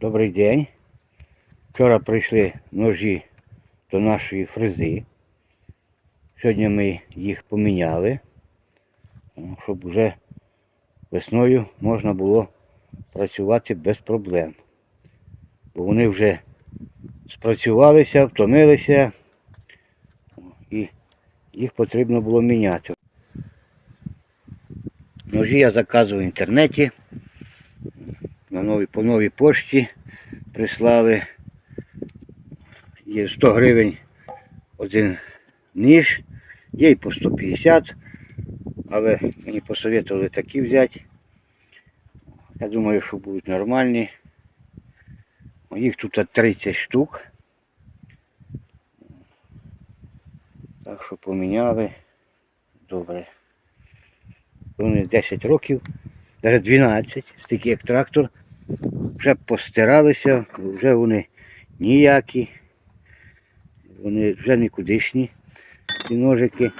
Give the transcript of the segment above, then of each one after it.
Добрий день. Вчора прийшли ножі до нашої фрези. Сьогодні ми їх поміняли, щоб вже весною можна було працювати без проблем. Бо вони вже спрацювалися, втомилися і їх потрібно було міняти. Ножі я заказував в інтернеті. На новій, по новій пошті прислали. Є 100 гривень один ніж, є і по 150, але мені посоветували такі взяти. Я думаю, що будуть нормальні. Їх тут 30 штук. Так що поміняли. Добре. Вони 10 років, навіть 12, стільки як трактор. Вже постиралися, вже вони ніякі. Вони вже нікудишні, ці ножики.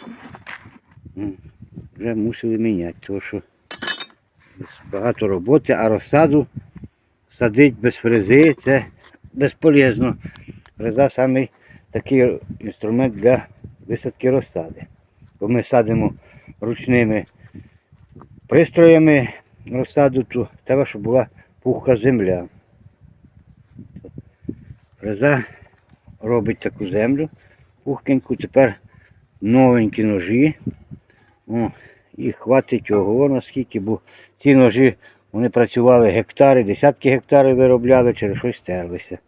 Вже мусили міняти, тому що багато роботи, а розсаду садити без фрези це безполезно. Фреза самий такий інструмент для висадки розсади. Бо ми садимо ручними пристроями розсаду, то треба, щоб була пухка земля. Фреза робить таку землю пухкеньку, тепер новенькі ножі. О, і хватить ого, наскільки, бо ці ножі вони працювали гектари, десятки гектарів виробляли, через щось стерлися.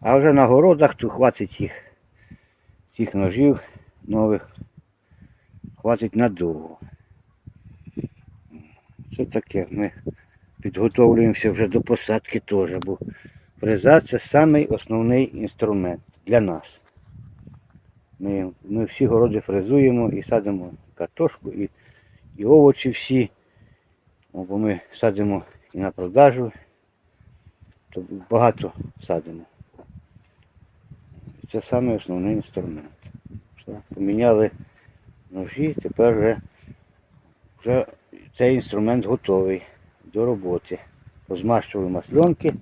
А вже на городах то хватить їх, цих ножів нових, хватить надовго. Це таке, ми підготовлюємося вже до посадки теж, бо фреза це самий основний інструмент для нас. Ми, ми всі городи фрезуємо і садимо картошку, і, і овочі всі. Бо ми садимо і на продажу, то багато садимо. Це самий основний інструмент. Поміняли ножі, тепер вже, вже цей інструмент готовий до роботи. Позмащували масленки.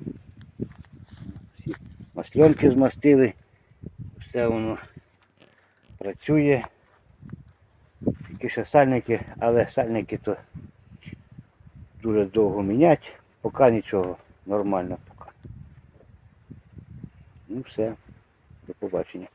Всі змастили. Все воно працює. Тільки ще сальники, але сальники то дуже довго міняти, поки нічого нормально поки. Ну все, до побачення.